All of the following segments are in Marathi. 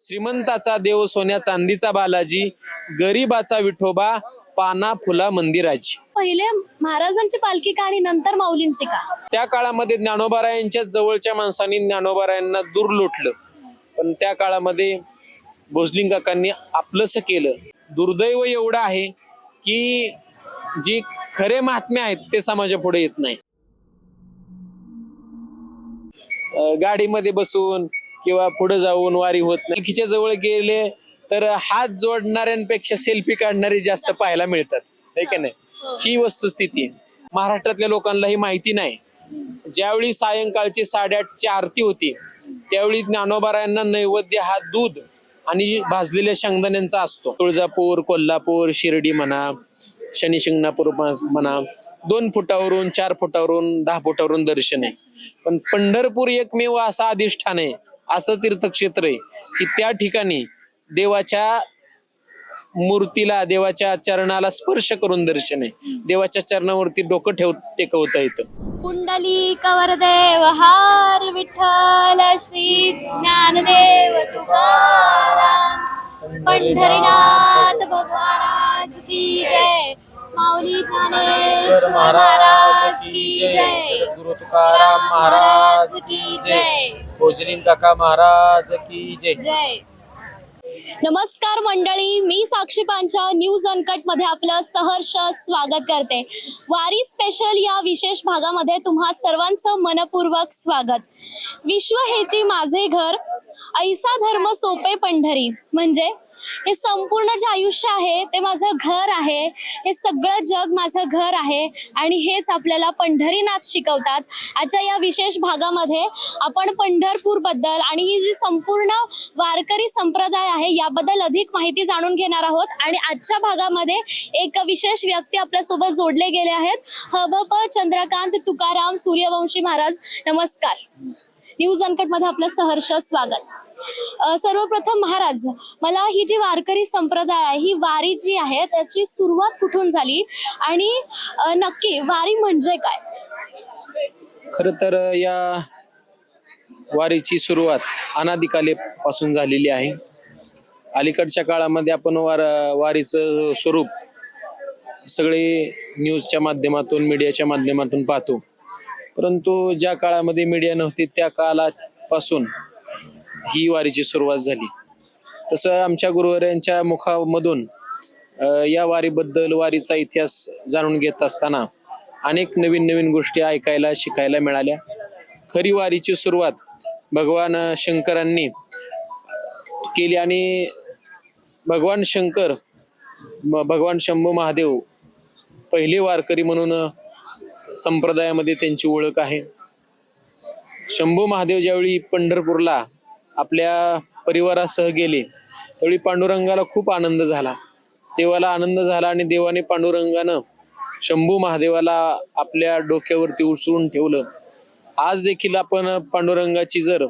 श्रीमंताचा देव सोन्या चांदीचा बालाजी गरीबाचा विठोबा पाना फुला मंदिराची. पहिले महाराजांची पालखी का आणि नंतर माऊलींची का? त्या काळामध्ये ज्ञानोबारायांच्या जवळच्या माणसांनी ज्ञानोबारायांना दूर लोटलं. पण त्या काळामध्ये भोजलिंग काकांनी आपलंस केलं. दुर्दैव एवढं आहे की जी खरे महात्मे आहेत ते समाजापुढे येत नाही. अं, गाडीमध्ये बसून किंवा पुढे जाऊन वारी होत नाही. पालखीच्या जवळ गेले तर हात जोडणाऱ्यांपेक्षा सेल्फी काढणारे जास्त पाहायला मिळतात. है का नाही? ही. वस्तुस्थिती आहे. महाराष्ट्रातल्या लोकांना ही माहिती नाही. ज्यावेळी सायंकाळची साडेआठची आरती होती त्यावेळी ज्ञानोबारायांना नैवेद्य हा दूध आणि भाजलेल्या शेंगदाण्यांचा असतो. तुळजापूर कोल्हापूर शिर्डी म्हणा शनी शिंगणापूर म्हणा दोन फुटावरून चार फुटावरून दहा फुटावरून दर्शन आहे. पण पंढरपूर एकमेव असा अधिष्ठान आहे असं तीर्थक्षेत्र आहे की त्या ठिकाणी देवाच्या मूर्तीला देवाच्या चरणाला स्पर्श करून दर्शन आहे. देवाच्या चरणावरती डोकं ठेव टेकवता येतं. कुंडली कवरदेव हार विठ्ठल श्री ज्ञानदेव तुकाराम. पंढरीनाथ भगवान की जय. माऊली ज्ञानेश्वर महाराज की जय. गुरु तुकाराम महाराज की जय. भोजलिंग काका महाराज की जय. जय. नमस्कार मंडळी मी साक्षी पांचा न्यूज अनकटमध्ये आपलं सहर्ष स्वागत करते. वारी स्पेशल या विशेष भागामध्ये तुम्हा सर्वांचं मनपूर्वक स्वागत. विश्व हेची माझे घर ऐसा धर्म सोपे पंढरी. म्हणजे हे संपूर्ण जे आयुष्य आहे ते माझं घर आहे. हे सगळं जग माझं घर आहे आणि हेच आपल्याला पंढरीनाथ शिकवतात. आजच्या या विशेष भागामध्ये आपण पंढरपूरबद्दल आणि ही जी संपूर्ण वारकरी संप्रदाय आहे याबद्दल अधिक माहिती जाणून घेणार आहोत. आणि आजच्या भागामध्ये एक विशेष व्यक्ती आपल्यासोबत जोडले गेले आहेत. हबप चंद्रकांत तुकाराम सूर्यवंशी महाराज. नमस्कार. न्यूज अनकटमध्ये आपलं सहर्ष स्वागत. सर्वप्रथम महाराज मला ही जी वारकरी संप्रदाय आहे ही वारी जी आहे त्याची सुरुवात कुठून झाली? आणि नक्की वारी म्हणजे काय? खर तर या वारीची सुरुवात अनादिकालेपासून झालेली आहे. अलीकडच्या काळामध्ये आपण वार वारीचं स्वरूप सगळे न्यूजच्या माध्यमातून मीडियाच्या माध्यमातून पाहतो. परंतु ज्या काळामध्ये मीडिया नव्हती त्या काळापासून ही वारीची सुरुवात झाली. तसं आमच्या गुरुवाऱ्यांच्या मुखामधून या वारीबद्दल वारीचा इतिहास जाणून घेत असताना अनेक नवीन नवीन गोष्टी ऐकायला शिकायला मिळाल्या. खरी वारीची सुरुवात भगवान शंकरांनी केली आणि भगवान शंकर भगवान शंभू महादेव पहिले वारकरी म्हणून संप्रदायामध्ये त्यांची ओळख आहे. शंभू महादेव ज्यावेळी पंढरपूरला आपल्या परिवारासह गेले त्यावेळी पांडुरंगाला खूप आनंद झाला. देवाला आनंद झाला आणि देवाने पांडुरंगानं शंभू महादेवाला आपल्या डोक्यावरती उचलून ठेवलं. आज देखील आपण पांडुरंगाची जर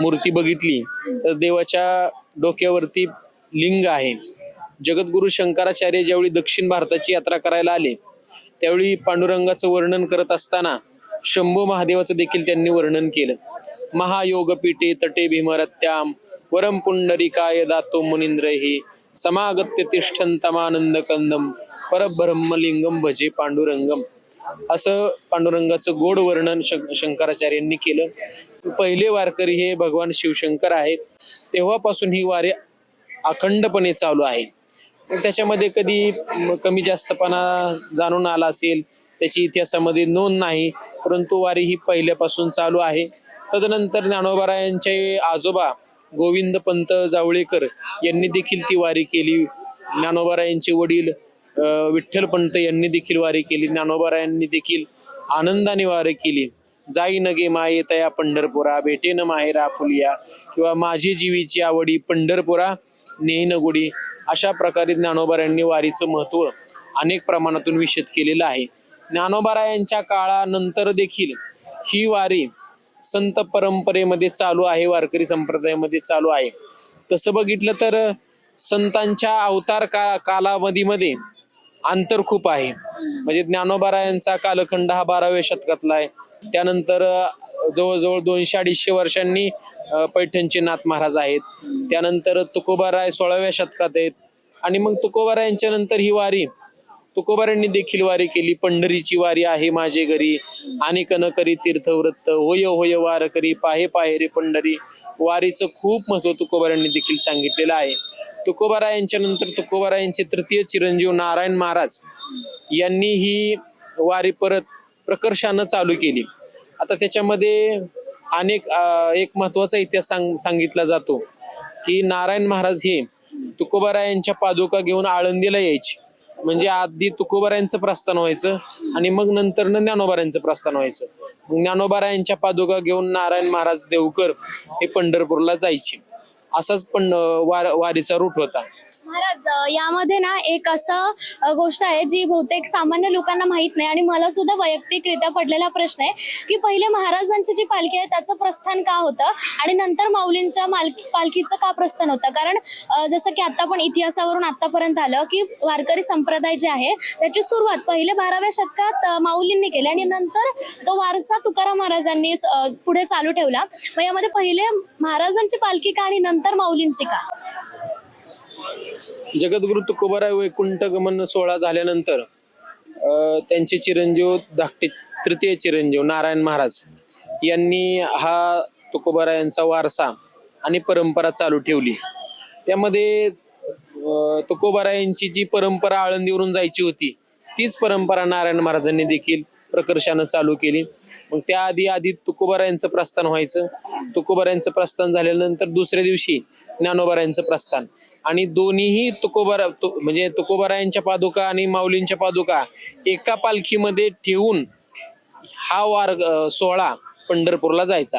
मूर्ती बघितली तर देवाच्या डोक्यावरती लिंग आहे. जगद्गुरु शंकराचार्य ज्यावेळी दक्षिण भारताची यात्रा करायला आले त्यावेळी पांडुरंगाचं वर्णन करत असताना शंभू महादेवाचं देखील त्यांनी वर्णन केलं. महायोगपीठे तटे भीमरत्याम वरम पुंडरिकाय दातो मुनिंद्रही समागत्य तिष्ठंतमानंद कंदम परब्रह्मलिंगम भजे पांडुरंगम. असं पांडुरंगाचं गोड वर्णन शं- शंकराचार्यांनी केलं. पहिले वारकरी हे भगवान शिवशंकर आहेत. तेव्हापासून ही वारी अखंडपणे चालू आहे. त्याच्यामध्ये कधी कमी जास्तपणा जाणून आला असेल त्याची इतिहासामध्ये नोंद नाही परंतु वारी ही पहिल्यापासून चालू आहे. तदनंतर ज्ञानोबारायांचे आजोबा गोविंद पंत जावळेकर यांनी देखील ती वारी केली. ज्ञानोबारायांचे वडील विठ्ठल पंत यांनी देखील वारी केली. ज्ञानोबारायांनी देखील आनंदाने वारी केली. जाई नगे माये तया पंढरपुरा भेटेन माहेरा फुलिया किंवा माझी जीवीची आवडी पंढरपुरा नेहन गुडी अशा प्रकारे ज्ञानोबारायांनी वारीचं महत्त्व अनेक प्रमाणातून विशद केलेलं आहे. ज्ञानोबारायांच्या काळानंतर देखील ही वारी संत परंपरेमध्ये चालू आहे वारकरी संप्रदायामध्ये चालू आहे. तसं बघितलं तर संतांच्या अवतार का कालावधीमध्ये अंतर खूप आहे. म्हणजे ज्ञानोबारायांचा कालखंड हा बाराव्या शतकातला आहे. त्यानंतर जवळजवळ दोनशे अडीचशे वर्षांनी पैठणचे नाथ महाराज आहेत. त्यानंतर तुकोबाराय सोळाव्या शतकात आहेत. आणि मग तुकोबारायांच्या नंतर ही वारी तुकोबारांनी देखील वारी केली. पंढरीची वारी आहे माझे घरी. आणि कन करी तीर्थव्रत होय होय वार करी पाहे पाहे रे पंढरी. वारीचं खूप महत्त्व तुकोबारांनी देखील सांगितलेलं आहे. तुकोबारायांच्या नंतर तुकोबारायांचे तृतीय चिरंजीव नारायण महाराज यांनी ही वारी परत प्रकर्षानं चालू केली. आता त्याच्यामध्ये अनेक एक महत्त्वाचा इतिहास सांग सांगितला जातो की नारायण महाराज हे तुकोबारायांच्या पादुका घेऊन आळंदीला यायचे. म्हणजे आधी तुकोबारायांचं प्रस्थान व्हायचं आणि मग नंतर ज्ञानोबाऱ्यांचं प्रस्थान व्हायचं. मग ज्ञानोबारायांच्या पादुका घेऊन नारायण महाराज देवकर हे पंढरपूरला जायचे. असाच पण वार वारीचा रूट होता. महाराज यामध्ये ना एक असं गोष्ट आहे जी बहुतेक सामान्य लोकांना माहीत नाही आणि मला सुद्धा वैयक्तिकरित्या पडलेला प्रश्न आहे की पहिले महाराजांची जी पालखी आहे त्याचं प्रस्थान का होतं आणि नंतर माऊलींच्या मालकी पालखीचं का प्रस्थान होतं? कारण जसं की आता पण इतिहासावरून आतापर्यंत आलं की वारकरी संप्रदाय जे आहे त्याची सुरुवात पहिले बाराव्या शतकात माऊलींनी केली आणि नंतर तो वारसा तुकाराम महाराजांनी पुढे चालू ठेवला. मग यामध्ये पहिले महाराजांची पालखी का आणि नंतर माऊलींची का? जगद्गुरु तुकोबाराय वैकुंठ गमन सोहळा झाल्यानंतर त्यांचे चिरंजीव धाकटे तृतीय चिरंजीव नारायण महाराज यांनी हा तुकोबारायांचा वारसा आणि परंपरा चालू ठेवली. त्यामध्ये अं, तुकोबारायांची जी परंपरा आळंदीवरून जायची होती तीच परंपरा नारायण महाराजांनी देखील प्रकर्षानं चालू केली. मग त्याआधी आधी तुकोबारायांचं प्रस्थान व्हायचं. तुकोबारायांचं प्रस्थान झाल्यानंतर दुसऱ्या दिवशी ज्ञानोबारायांचं प्रस्थान. आणि दोन्हीही तुकोबारा तु- म्हणजे तुकोबारायांच्या पादुका आणि माऊलींच्या पादुका एका पालखीमध्ये ठेवून हा वार सोहळा पंढरपूरला जायचा.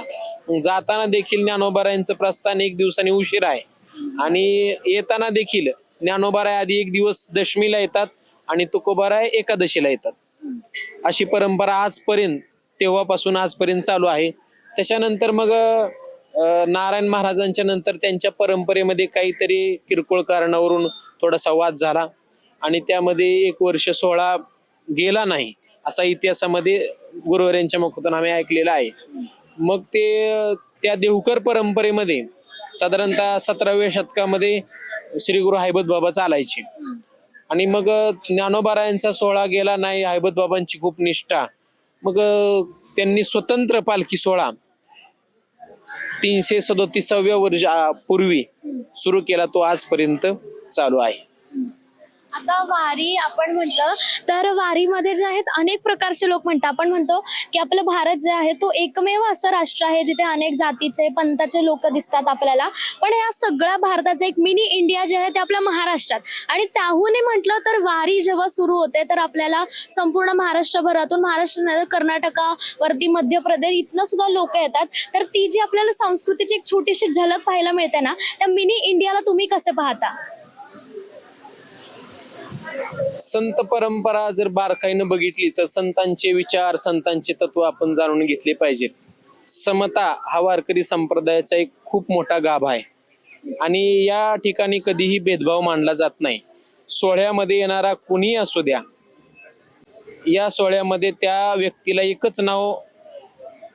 जाताना देखील ज्ञानोबारायांचं प्रस्थान एक दिवसाने उशीर आहे. आणि येताना देखील ज्ञानोबाराय आधी एक दिवस दशमीला येतात आणि तुकोबाराय एकादशीला येतात. अशी परंपरा आजपर्यंत तेव्हापासून आजपर्यंत चालू आहे. त्याच्यानंतर मग नारायण महाराजांच्या नंतर त्यांच्या परंपरेमध्ये काहीतरी किरकोळ कारणावरून थोडासा वाद झाला. आणि त्यामध्ये एक वर्ष सोहळा गेला नाही असा इतिहासामध्ये गुरुवार मुखातून आम्ही ऐकलेला आहे. मग ते त्या देवकर परंपरेमध्ये साधारणतः सतराव्या शतकामध्ये श्री गुरु हैबत बाबा चालायचे. आणि मग ज्ञानोबारायांचा सोहळा गेला नाही हैबत बाबांची खूप निष्ठा. मग त्यांनी स्वतंत्र पालखी सोहळा तीनशे सदोतीसाव्या वर्ष पूर्वी सुरू केला तो आजपर्यंत चालू आहे. आता वारी आपण म्हटलं तर वारीमध्ये जे आहेत अनेक प्रकारचे लोक म्हणतात. आपण म्हणतो की आपलं भारत जे आहे तो एकमेव असं राष्ट्र आहे जिथे अनेक जातीचे पंथाचे लोक दिसतात आपल्याला. पण या सगळ्या भारताचं एक मिनी इंडिया जे आहे ते आपल्या महाराष्ट्रात. आणि त्याहूनही म्हटलं तर वारी जेव्हा सुरू होते तर आपल्याला संपूर्ण महाराष्ट्रभरातून महाराष्ट्र नाही तर कर्नाटकावरती मध्य प्रदेश इथनं सुद्धा लोक येतात. तर ती जी आपल्याला संस्कृतीची एक छोटीशी झलक पाहायला मिळते ना त्या मिनी इंडियाला तुम्ही कसं पाहता? संत परंपरा जर बारकाईनं बघितली तर संतांचे विचार संतांचे तत्व आपण जाणून घेतले पाहिजेत. समता हा वारकरी संप्रदायाचा एक खूप मोठा गाभा आहे. आणि या ठिकाणी कधीही भेदभाव मानला जात नाही. सोहळ्यामध्ये येणारा कुणी असू द्या या सोहळ्यामध्ये त्या व्यक्तीला एकच नाव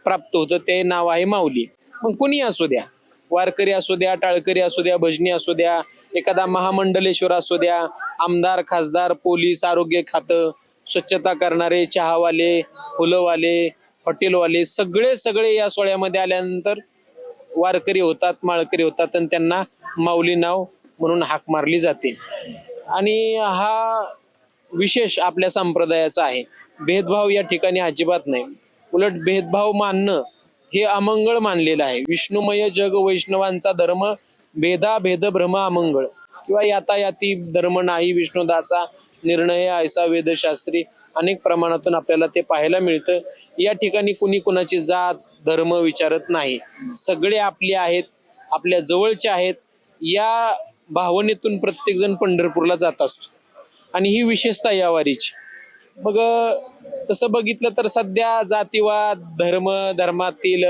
प्राप्त होतं ते नाव आहे माऊली. मग कुणी असू द्या? वारकरी असू द्या टाळकरी असू द्या भजनी असू द्या एखादा महामंडलेश्वर असू द्या आमदार खासदार पोलीस आरोग्य खातं स्वच्छता करणारे चहावाले फुलंवाले हॉटेलवाले सगळे सगळे या सोहळ्यामध्ये आल्यानंतर वारकरी होतात माळकरी होतात आणि त्यांना माऊली नाव म्हणून हाक मारली जाते. आणि हा विशेष आपल्या संप्रदायाचा आहे. भेदभाव या ठिकाणी अजिबात नाही. उलट भेदभाव मानणं हे अमंगळ मानलेलं आहे. विष्णुमय जग वैष्णवांचा धर्म भेदा भेद भ्रम अमंगळ किंवा यातायाती धर्म नाही विष्णुदासा निर्णय ऐसा वेदशास्त्री अनेक प्रमाणातून आपल्याला ते पाहायला मिळतं. या ठिकाणी कुणी कुणाची जात धर्म विचारत नाही. सगळे आपले आहेत आपल्या जवळचे आहेत. या भावनेतून प्रत्येकजण पंढरपूरला जात असतो. आणि ही विशेषता या वारीची. मग तसं बघितलं तर सध्या जातीवाद धर्म धर्मातील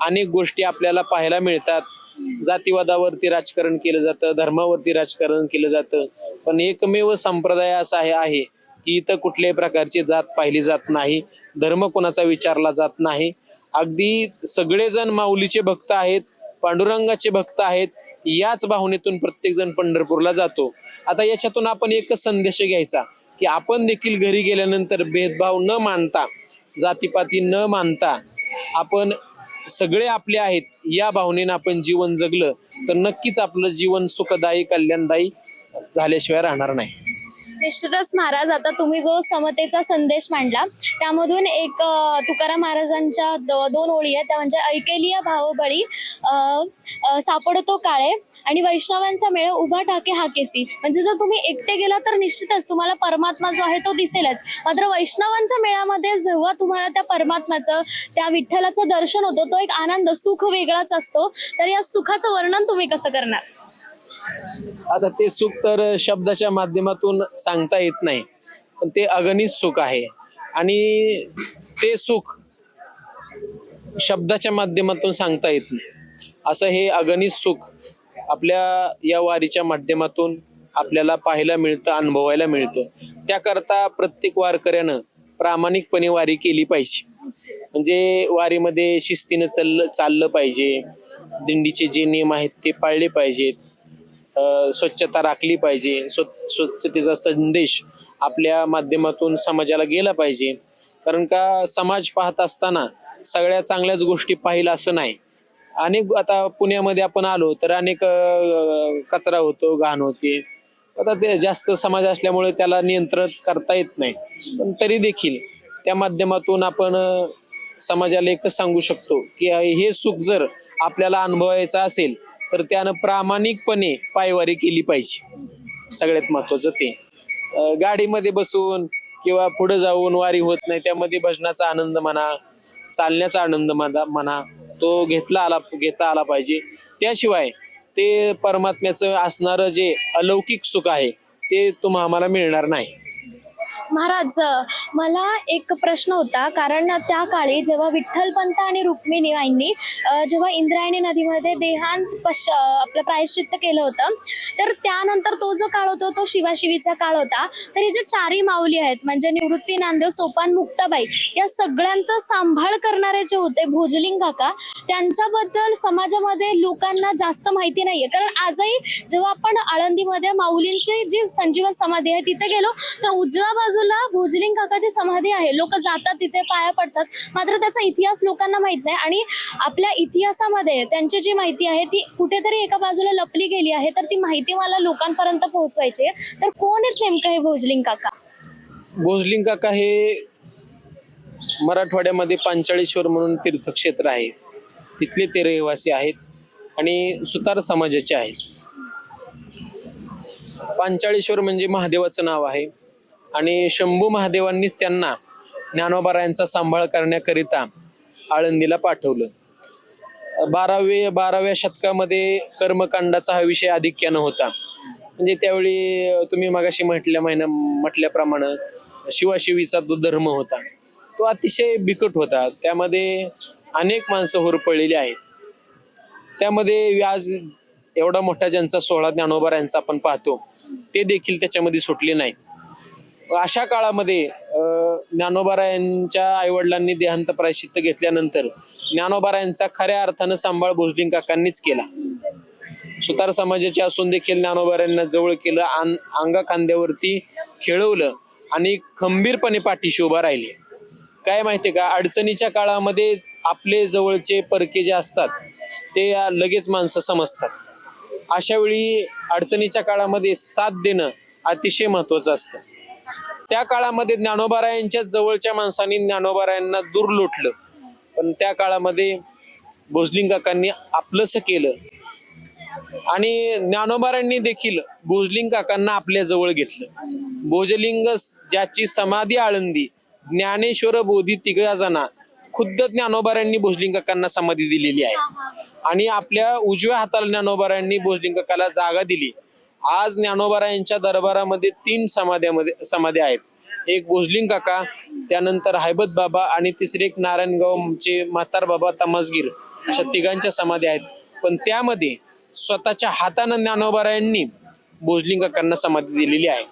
अनेक गोष्टी आपल्याला पाहायला मिळतात. जातीवादावरती राजकारण केलं जातं धर्मावरती राजकारण केलं जातं. पण एकमेव संप्रदाय असा आहे आहे की इथं कुठल्याही प्रकारची जात पाहिली जात नाही धर्म कोणाचा विचारला जात नाही. अगदी सगळेजण माऊलीचे भक्त आहेत पांडुरंगाचे भक्त आहेत याच भावनेतून प्रत्येकजण पंढरपूरला जातो. आता याच्यातून आपण एकच संदेश घ्यायचा की आपण देखील घरी गेल्यानंतर भेदभाव न मानता जातीपाती न मानता आपण सगळे आपले आहेत या भावनेनं आपण जीवन जगलं तर नक्कीच आपलं जीवन सुखदायी कल्याणदायी झाल्याशिवाय राहणार नाही. निश्चितच महाराज आता तुम्ही जो समतेचा संदेश मांडला त्यामधून एक अ, तुकाराम महाराजांच्या दो- दोन ओळी आहेत. त्या म्हणजे ऐकेलिया भावबळी अ, अ, सापडतो काळे आणि वैष्णवांचा मेळ उभा टाके हाकेसी म्हणजे जर तुम्ही एकटे गेला तर निश्चितच तुम्हाला परमात्मा जो आहे तो दिसेलच. मात्र वैष्णवांच्या मेळामध्ये जेव्हा तुम्हाला त्या परमात्माचं त्या विठ्ठलाचं दर्शन होतं तो एक आनंद सुख वेगळाच असतो. तर या सुखाचं वर्णन तुम्ही कसं करणार? आता ते सुख तर शब्दाच्या माध्यमातून सांगता येत नाही पण ते अगणित सुख आहे. आणि ते सुख शब्दाच्या माध्यमातून सांगता येत नाही. असं हे अगणित सुख आपल्या या वारीच्या माध्यमातून आपल्याला पाहायला मिळतं अनुभवायला मिळतं. त्याकरता प्रत्येक वारकऱ्यानं प्रामाणिकपणे वारी केली पाहिजे. म्हणजे वारीमध्ये शिस्तीनं चाललं चाललं पाहिजे. दिंडीचे जे नियम आहेत ते पाळले पाहिजेत. स्वच्छता राखली पाहिजे. स्व स्वच्छतेचा संदेश आपल्या माध्यमातून समाजाला गेला पाहिजे. कारण का समाज पाहत असताना सगळ्या चांगल्याच गोष्टी पाहिलं असं नाही. अनेक आता पुण्यामध्ये आपण आलो तर अनेक कचरा होतो घाण होते. आता ते जास्त समाज असल्यामुळे त्याला नियंत्रण करता येत नाही. पण तरी देखील त्या माध्यमातून आपण समाजाला एकच सांगू शकतो की हे सुख जर आपल्याला अनुभवायचं असेल तर त्यानं प्रामाणिकपणे पायवारी केली पाहिजे. सगळ्यात महत्वाचं ते. गाडीमध्ये बसून किंवा पुढे जाऊन वारी होत नाही त्यामध्ये भजनाचा आनंद म्हणा चालण्याचा आनंद म्हणा म्हणा तो घेतला आला घेता आला पाहिजे. त्याशिवाय ते परमात्म्याचं असणारं जे अलौकिक सुख आहे ते तुम्हा आम्हाला मिळणार नाही. महाराज मला एक प्रश्न होता. कारण त्या काळी जेव्हा विठ्ठलपंत आणि रुक्मिणी यांनी जेव्हा इंद्रायणी नदीमध्ये देहांत पश आपलं प्रायश्चित्त केलं होतं तर त्यानंतर तो जो काळ होता तो शिवाशिवीचा काळ होता. तर हे जे चारी माऊली आहेत म्हणजे निवृत्ती नांदेव सोपान मुक्ताबाई या सगळ्यांचा सांभाळ करणारे जे होते भोजलिंग काका त्यांच्याबद्दल समाजामध्ये लोकांना जास्त माहिती नाहीये. कारण आजही जेव्हा आपण आळंदीमध्ये माऊलींची जी संजीवन समाधी आहे तिथे गेलो तर उजव्या बाजूला भोजलिंग काकाची समाधी आहे. लोक जातात तिथे पाया पडतात. मात्र त्याचा इतिहास लोकांना माहीत नाही आणि आपल्या इतिहासामध्ये त्यांची जी माहिती आहे ती कुठेतरी एका बाजूला लपली गेली आहे तर ती माहिती मला लोकांपर्यंत पोहोचवायची आहे. तर कोण आहेत नेमकं हे भोजलिंग काका? भोजलिंग काका हे मराठवाड्यामध्ये पांचाळेश्वर म्हणून तीर्थक्षेत्र आहे. तिथले ते रहिवासी आहेत आणि सुतार समाजाचे आहेत. पांचाळेश्वर म्हणजे महादेवाचं नाव आहे. आणि शंभू महादेवांनीच त्यांना ज्ञानोबारायांचा सांभाळ करण्याकरिता आळंदीला पाठवलं. बारावे बाराव्या शतकामध्ये कर्मकांडाचा हा विषय आधिक्यानं होता. म्हणजे त्यावेळी तुम्ही मगाशी म्हटल्या महिन्या म्हटल्याप्रमाणे शिवाशिवीचा जो धर्म होता. तो अतिशय बिकट होता. त्यामध्ये अनेक माणसं होरपळलेली आहेत. त्यामध्ये व्याज एवढा मोठा ज्यांचा सोहळा ज्ञानोबारायांचा आपण पाहतो ते देखील त्याच्यामध्ये सुटले नाहीत. अशा काळामध्ये ज्ञानोबारायांच्या आईवडिलांनी देहांत प्रायश्चित्त घेतल्यानंतर ज्ञानोबारायांचा खऱ्या अर्थानं सांभाळ भोजलिंग काकांनीच केला. सुतार समाजाचे असून देखील ज्ञानोबारायांना जवळ केलं आन अंगा खांद्यावरती खेळवलं आणि खंबीरपणे पाठीशी उभा राहिले. काय माहिती का? अडचणीच्या काळामध्ये आपले जवळचे परके जे असतात ते लगेच माणसं समजतात. अशा वेळी अडचणीच्या काळामध्ये साथ देणं अतिशय महत्वाचं असतं. त्या काळामध्ये ज्ञानोबारायांच्या जवळच्या माणसांनी ज्ञानोबारायांना दूर लोटलं. पण त्या काळामध्ये भोजलिंग काकांनी आपलंसं केलं. आणि ज्ञानोबारांनी देखील भोजलिंग काकांना आपल्या जवळ घेतलं. भोजलिंग ज्याची समाधी आळंदी ज्ञानेश्वर बोधी तिघाजना खुद्द ज्ञानोबारांनी भोजलिंग काकांना समाधी दिलेली आहे. आणि आपल्या उजव्या हाताला ज्ञानोबारांनी भोजलिंग काकाला जागा दिली. आज ज्ञानोबारायांच्या दरबारामध्ये तीन समाध्यामध्ये समाध्या आहेत. एक भोजलिंग काका त्यानंतर हैबत बाबा आणि तिसरे एक नारायणगावचे म्हातार बाबा तमसगीर अशा तिघांच्या समाध्या आहेत. पण त्यामध्ये स्वतःच्या हातानं ज्ञानोबारायांनी भोजलिंग काकांना समाधी दिलेली आहे.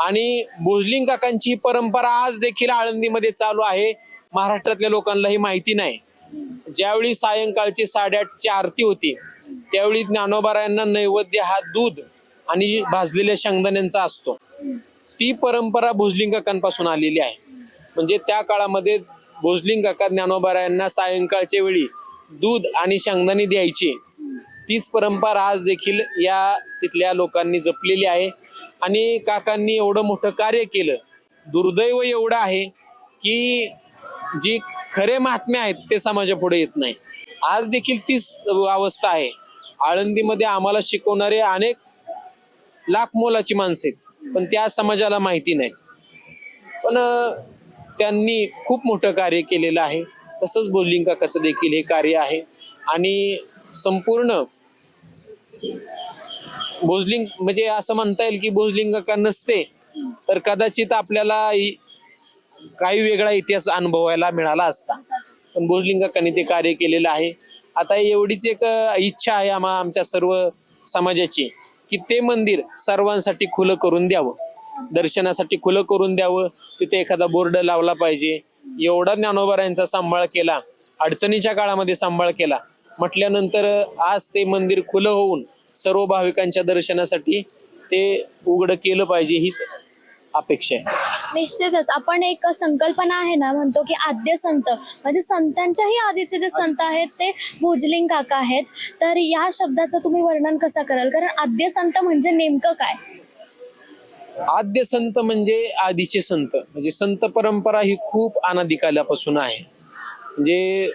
आणि भोजलिंग काकांची ही परंपरा आज देखील आळंदीमध्ये चालू आहे. महाराष्ट्रातल्या लोकांना ही माहिती नाही. ज्यावेळी सायंकाळची साडेआठची आरती होती त्यावेळी ज्ञानोबारायांना नैवेद्य हा दूध आणि भाजलेल्या शेंगदाण्यांचा असतो ती परंपरा भोजलिंग काकांपासून आलेली आहे. म्हणजे त्या काळामध्ये भोजलिंग काका ज्ञानोबारायांना सायंकाळच्या वेळी दूध आणि शेंगदाणे द्यायची. तीच परंपरा आज देखील या तिथल्या लोकांनी जपलेली आहे. आणि काकांनी एवढं मोठं कार्य केलं. दुर्दैव एवढं आहे की जी खरे महात्मे आहेत ते समाजापुढे येत नाही. आज देखील तीच अवस्था आहे. आळंदीमध्ये आम्हाला शिकवणारे अनेक लाख मोलाची माणसं आहेत. पण त्या समाजाला माहिती नाही. पण त्यांनी खूप मोठं कार्य केलेलं आहे. तसंच बोलिंग काकाचं देखील हे कार्य आहे. आणि संपूर्ण भोजलिंग म्हणजे असं म्हणता येईल की भोजलिंग काका नसते तर कदाचित आपल्याला काही वेगळा इतिहास अनुभवायला मिळाला असता. पण भोजलिंग काकांनी ते कार्य केलेलं आहे. आता एवढीच एक इच्छा आहे आम्हा आमच्या सर्व समाजाची. की ते मंदिर सर्वांसाठी खुलं करून द्यावं. दर्शनासाठी खुलं करून द्यावं. तिथे एखादा बोर्ड लावला पाहिजे. एवढा ज्ञानोबारायांचा सांभाळ केला. अडचणीच्या काळामध्ये सांभाळ केला. म्हटल्यानंतर आज ते मंदिर खुलं होऊन सर्व भाविकांच्या दर्शनासाठी ते उघडं केलं पाहिजे. हीच अपेक्षा आहे. निश्चितच. आपण एक संकल्पना आहे ना म्हणतो की आद्य संत. म्हणजे संतांच्याही आधीचे जे संत आहेत ते भोजलिंग काका आहेत. तर या शब्दाचं तुम्ही वर्णन कसं कराल? कारण आद्य संत म्हणजे नेमकं काय? आद्य संत म्हणजे आधीचे संत. म्हणजे संत परंपरा ही खूप अनादिकालापासून आहे. म्हणजे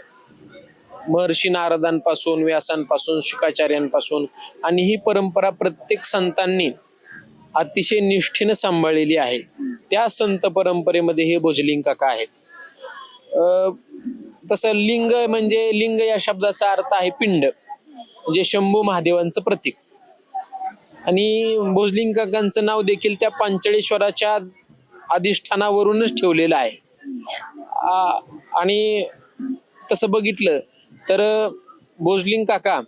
महर्षी नारदांपासून व्यासांपासून शुकाचार्यांपासून आणि ही परंपरा प्रत्येक संतांनी अतिशय निष्ठेनं सांभाळलेली आहे. त्या संत परंपरेमध्ये हे भोजलिंग काका आहेत. तसं लिंग म्हणजे लिंग या शब्दाचा अर्थ आहे पिंड म्हणजे शंभू महादेवांचं प्रतीक. आणि भोजलिंग काकांचं नाव देखील त्या पांचळेश्वराच्या अधिष्ठानावरूनच ठेवलेलं आहे. आणि तसं बघितलं तर भोजलिंग काका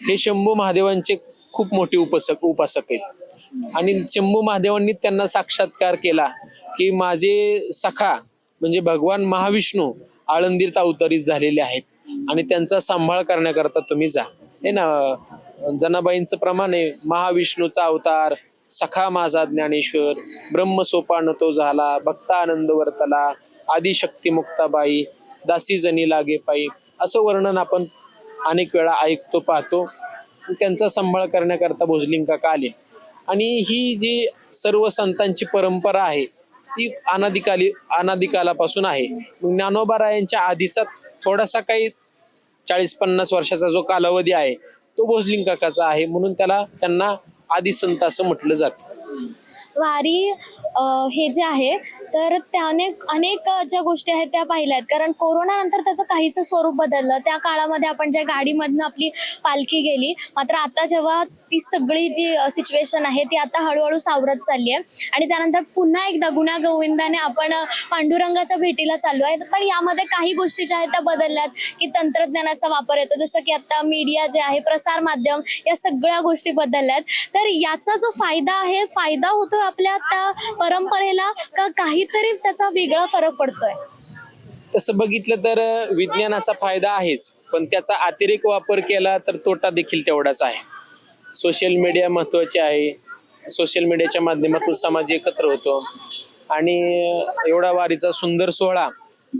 हे शंभू महादेवांचे खूप मोठे उपासक उपासक आहेत. आणि शंभू महादेवांनी त्यांना साक्षात्कार केला की माझे सखा म्हणजे भगवान महाविष्णू आळंदीत अवतरित झालेले आहेत आणि त्यांचा सांभाळ करण्याकरता तुम्ही जा. हे ना जनाबाईंचं प्रमाण आहे. महाविष्णूचा अवतार सखा माझा ज्ञानेश्वर ब्रह्मसोपान तो झाला भक्तानंद वर्तला आदिशक्ती मुक्ताबाई दासी जनी लागे पायी. असं वर्णन आपण अनेक वेळा ऐकतो पाहतो. त्यांचा सांभाळ करण्याकरता भोजलिंग काका आले? आणि ही जी सर्व संतांची परंपरा आहे ती अनादिकाली अनादिकालापासून आहे. मग ज्ञानोबारायांच्या आधीचा थोडासा काही चाळीस पन्नास वर्षाचा जो कालावधी आहे तो भोजलिंग काकाचा आहे. म्हणून त्याला त्यांना आधी संत असं म्हटलं जातं. वारी हे जे आहे तर त्याने अनेक ज्या गोष्टी आहेत त्या पाहिल्या आहेत कारण कोरोना नंतर त्याचं काहीच स्वरूप बदललं. त्या काळामध्ये आपण ज्या गाडीमधनं आपली पालखी गेली मात्र आता जेव्हा ती सगळी जी सिच्युएशन आहे ती आता हळूहळू सावरत चालली आहे. आणि त्यानंतर पुन्हा एकदा गुन्हा गोविंदाने आपण पांडुरंगाच्या भेटीला चाललो आहे. पण यामध्ये काही गोष्टी ज्या आहेत त्या बदलल्यात की तंत्रज्ञानाचा वापर येतो. जसं की आता मीडिया जे आहे प्रसार माध्यम या सगळ्या गोष्टी बदलल्यात. तर याचा जो फायदा आहे फायदा होतोय आपल्या त्या परंपरेला का काहीतरी त्याचा वेगळा फरक पडतोय? तसं बघितलं तर विज्ञानाचा फायदा आहेच. पण त्याचा अतिरेक वापर केला तर तोटा देखील तेवढाच आहे. सोशल मीडिया महत्त्वाचे आहे. सोशल मीडियाच्या माध्यमातून समाज एकत्र होतो. आणि एवढा वारीचा सुंदर सोहळा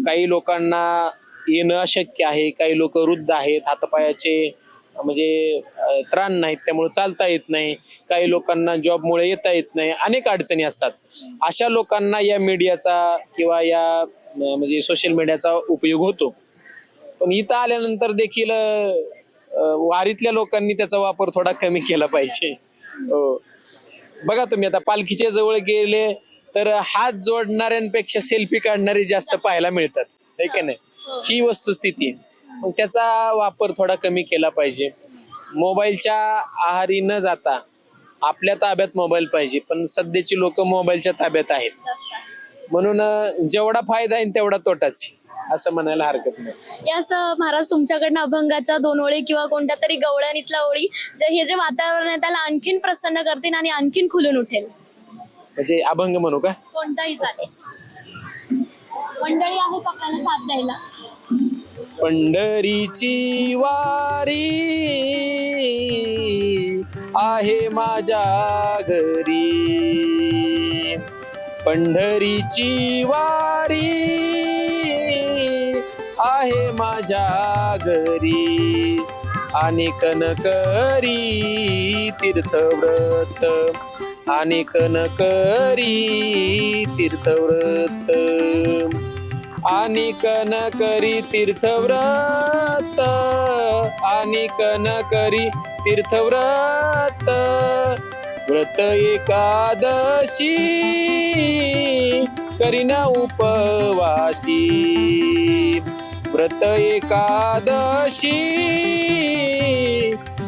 काही लोकांना येणं अशक्य आहे. काही लोक वृद्ध आहेत. हातपायाचे म्हणजे त्राण नाहीत. त्यामुळे चालता येत नाही. काही लोकांना जॉबमुळे येता येत नाही. अनेक अडचणी असतात. अशा लोकांना या मीडियाचा किंवा या म्हणजे सोशल मीडियाचा उपयोग होतो. पण इथं आल्यानंतर देखील वारीतल्या लोकांनी त्याचा वापर थोडा कमी केला पाहिजे. हो. बघा तुम्ही आता पालखीच्या जवळ गेले तर हात जोडणाऱ्यांपेक्षा सेल्फी काढणारे जास्त पाहायला मिळतात. हे का नाही? ही. वस्तुस्थिती. आहे. मग त्याचा वापर थोडा कमी केला पाहिजे. मोबाईलच्या आहारी न जाता आपल्या ताब्यात मोबाईल पाहिजे पण सध्याची लोक मोबाईलच्या ताब्यात आहेत. म्हणून जेवढा फायदा आहे तेवढा तोटाच आहे. असं म्हणायला हरकत नाही. यास महाराज तुमच्याकडनं अभंगाच्या दोन ओळी किंवा कोणत्या तरी गवळणीतल्या ओळी जे हे जे वातावरण आहे त्याला आणखीन प्रसन्न करतील आणि आणखीन खुलून उठेल. म्हणजे अभंग म्हणू का? कोणताही चालेल मंडळी आहेत आपल्याला साथ द्यायला. पंढरीची वारी आहे माझ्या घरी. पंढरीची वारी आहे माझ्या घरी. आणि कनकरी तीर्थव्रत आणि कनकरी तीर्थव्रत आणि कनकरी तीर्थव्रत आणि कनकरी तीर्थव्रत. व्रत एकादशी करीना उपवासी. व्रत एकादशी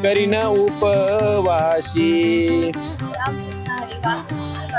करीना उपवासी.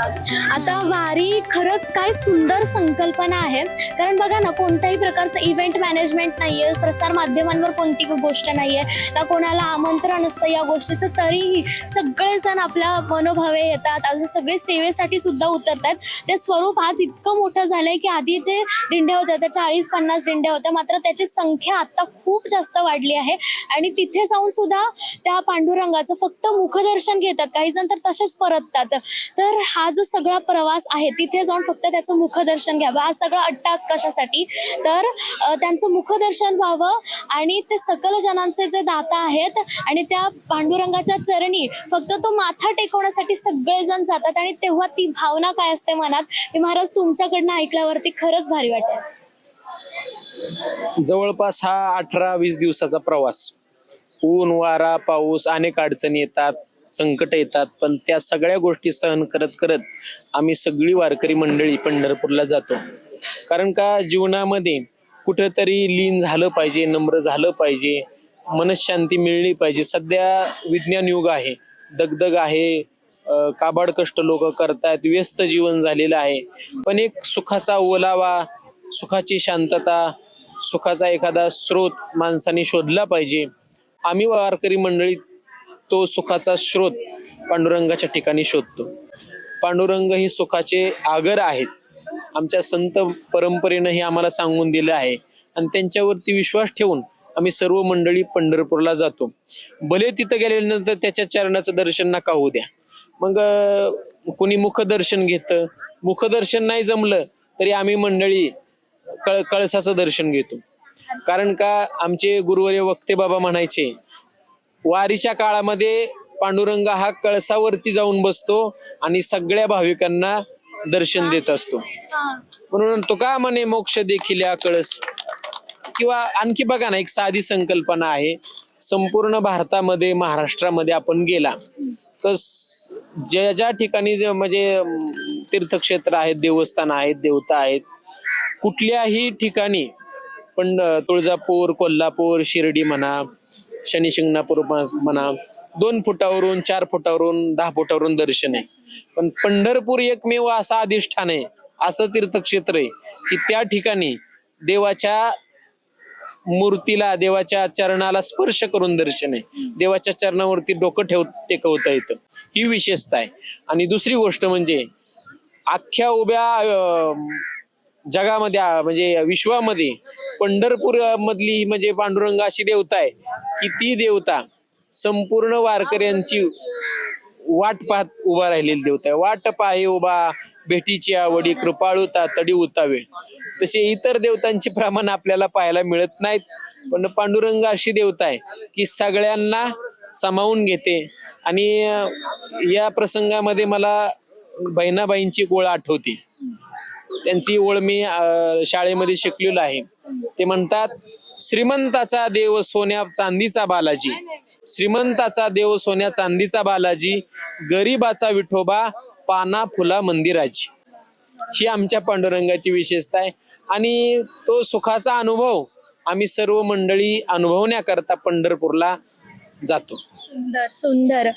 आता वारी खरंच काय सुंदर संकल्पना आहे. कारण बघा ना कोणत्याही प्रकारचं इव्हेंट मॅनेजमेंट नाहीये प्रसार माध्यमांवर कोणती गोष्ट नाहीये ना कोणाला आमंत्रण असतं या गोष्टीचं तरीही सगळेजण आपल्या मनोभावे येतात. अजून सगळे सेवेसाठी सुद्धा उतरतात. ते स्वरूप आज इतकं मोठं झालंय की आधी जे दिंड्या होत्या त्या चाळीस पन्नास दिंड्या होत्या मात्र त्याची संख्या आता खूप जास्त वाढली आहे. आणि तिथे जाऊन सुद्धा त्या पांडुरंगाचं फक्त मुखदर्शन घेतात. काही जण तर तसेच परततात. तर हा जो सगळा प्रवास आहे तिथे जाऊन फक्त त्याचं मुखदर्शन घ्यावं. हा सगळा अट्टास कशासाठी? तर त्यांचं मुखदर्शन व्हावं आणि ते सकल जनांचे जे दाता आहेत आणि त्या पांडुरंगाच्या चरणी फक्त तो माथा टेकवण्यासाठी सगळेजण जातात आणि तेव्हा ती भावना काय असते मनात? ते महाराज तुमच्याकडनं ऐकल्यावरती खरंच भारी वाटेल. जवळपास हा अठरा वीस दिवसाचा प्रवास. ऊन वारा पाऊस अनेक अडचणी येतात. संकट येतात पण त्या सगळ्या गोष्टी सहन करत करत आम्ही सगळी वारकरी मंडळी पंढरपूरला जातो. कारण का जीवनामध्ये कुठेतरी लीन झालं पाहिजे नम्र झालं पाहिजे मनशांती मिळली पाहिजे. सध्या विज्ञान युग आहे. दगदग आहे काबाड कष्ट लोक करतात व्यस्त जीवन झालेलं आहे. पण एक सुखाचा ओलावा सुखाची शांतता सुखाचा एखादा स्रोत माणसाने शोधला पाहिजे. आम्ही वारकरी मंडळीत तो सुखाचा स्रोत पांडुरंगाच्या ठिकाणी शोधतो. पांडुरंग हे सुखाचे आगर आहेत. आमच्या संत परंपरेनं हे आम्हाला सांगून दिलं आहे. आणि त्यांच्यावरती विश्वास ठेवून आम्ही सर्व मंडळी पंढरपूरला जातो. भले तिथं गेल्यानंतर त्याच्या चरणाचं दर्शन नका होऊ द्या. मग कुणी मुखदर्शन घेतं? मुखदर्शन नाही जमलं तरी आम्ही मंडळी कळ कळसाचं दर्शन घेतो. कारण का आमचे गुरुवर्य वक्ते बाबा म्हणायचे वारीच्या काळामध्ये पांडुरंग हा कळसावरती जाऊन बसतो आणि सगळ्या भाविकांना दर्शन देत असतो. म्हणून तो का म्हणे मोक्ष देखील या कळस. किंवा आणखी बघा ना एक साधी संकल्पना आहे. संपूर्ण भारतामध्ये महाराष्ट्रामध्ये आपण गेला तर ज्या ज्या ठिकाणी म्हणजे तीर्थक्षेत्र आहेत देवस्थान आहेत देवता आहेत कुठल्याही ठिकाणी पण तुळजापूर कोल्हापूर शिर्डी म्हणा शनी शिंगणापूर म्हणा दोन फुटावरून चार फुटावरून दहा फुटावरून दर्शन आहे. पण पंढरपूर एकमेव असा अधिष्ठान आहे असं तीर्थक्षेत्र आहे की त्या ठिकाणी देवाच्या मूर्तीला देवाच्या चरणाला स्पर्श करून दर्शन आहे. देवाच्या चरणावरती डोकं ठेव टेकवता येतं. ही विशेषता आहे. आणि दुसरी गोष्ट म्हणजे अख्ख्या उभ्या जगामध्ये म्हणजे विश्वामध्ये पंढरपूर मधली म्हणजे पांडुरंग अशी देवता आहे की ती देवता संपूर्ण वारकऱ्यांची वाट पाहत उभा राहिलेली देवता आहे. वाट पाहे उभा भेटीची आवडी कृपाळूता तातडी उतावेळ तसे इतर देवतांचे प्रमाण आपल्याला पाहायला मिळत नाहीत. पण पांडुरंग अशी देवता आहे की सगळ्यांना सामावून घेते. आणि या प्रसंगामध्ये मला बहिणाबाईंची गोळ आठवते. त्यांची ओळ मी शाळेमध्ये शिकलेलो आहे. ते म्हणतात श्रीमंताचा देव सोन्या चांदीचा बालाजी. श्रीमंताचा देव सोन्या चांदीचा बालाजी. गरीबाचा विठोबा पाना फुला मंदिराची. ही आमच्या पांडुरंगाची विशेषता आहे. आणि तो सुखाचा अनुभव आम्ही सर्व मंडळी अनुभवण्याकरता पंढरपूरला जातो. सुंदर सुंदर.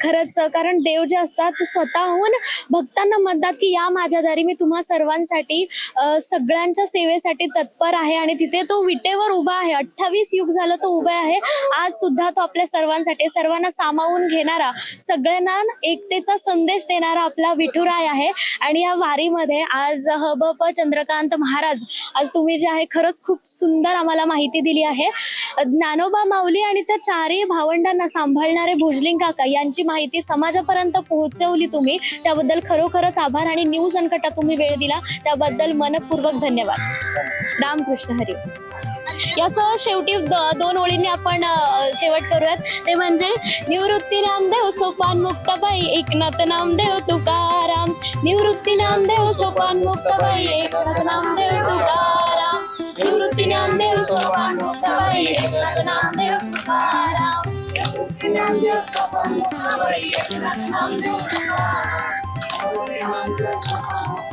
खरंच कारण देव जे असतात ते स्वतःहून भक्तांना म्हणतात की या माझ्या दारी मी तुम्हा सर्वांसाठी अ, सगळ्यांच्या सेवेसाठी तत्पर आहे आणि तिथे तो विटेवर उभा आहे. अठ्ठावीस युग झालं तो उभा आहे. आज सुद्धा तो आपल्या सर्वांसाठी सर्वांना सामावून घेणारा सगळ्यांना एकतेचा संदेश देणारा आपला विठुराय आहे. आणि या वारीमध्ये आज हबप चंद्रकांत महाराज आज तुम्ही जे आहे खरंच खूप सुंदर आम्हाला माहिती दिली आहे. ज्ञानोबा माऊली आणि त्या चारही भावंडांना सांभाळणारे भुजलिंग काका यांची माहिती समाजापर्यंत पोहोचवली तुम्ही. त्याबद्दल खरोखरच आभार आणि न्यूज अनकटा तुम्ही वेळ दिला. त्याबद्दल मनपूर्वक धन्यवाद. रामकृष्ण हरी. यासह शेवटी दोन ओळींनी आपण शेवट करूयात. ते म्हणजे निवृत्ती नामदेव सोपान मुक्ताबाई एकनाथ नामदेव तुकाराम. निवृत्ती नामदेव सोपान मुक्ताबाई एकनाथ नामदेव तुकाराम. निवृत्ती Namdev Sopan Muktabai Eknath Namdev Tukaram. I'm just a fun, I'm I'm.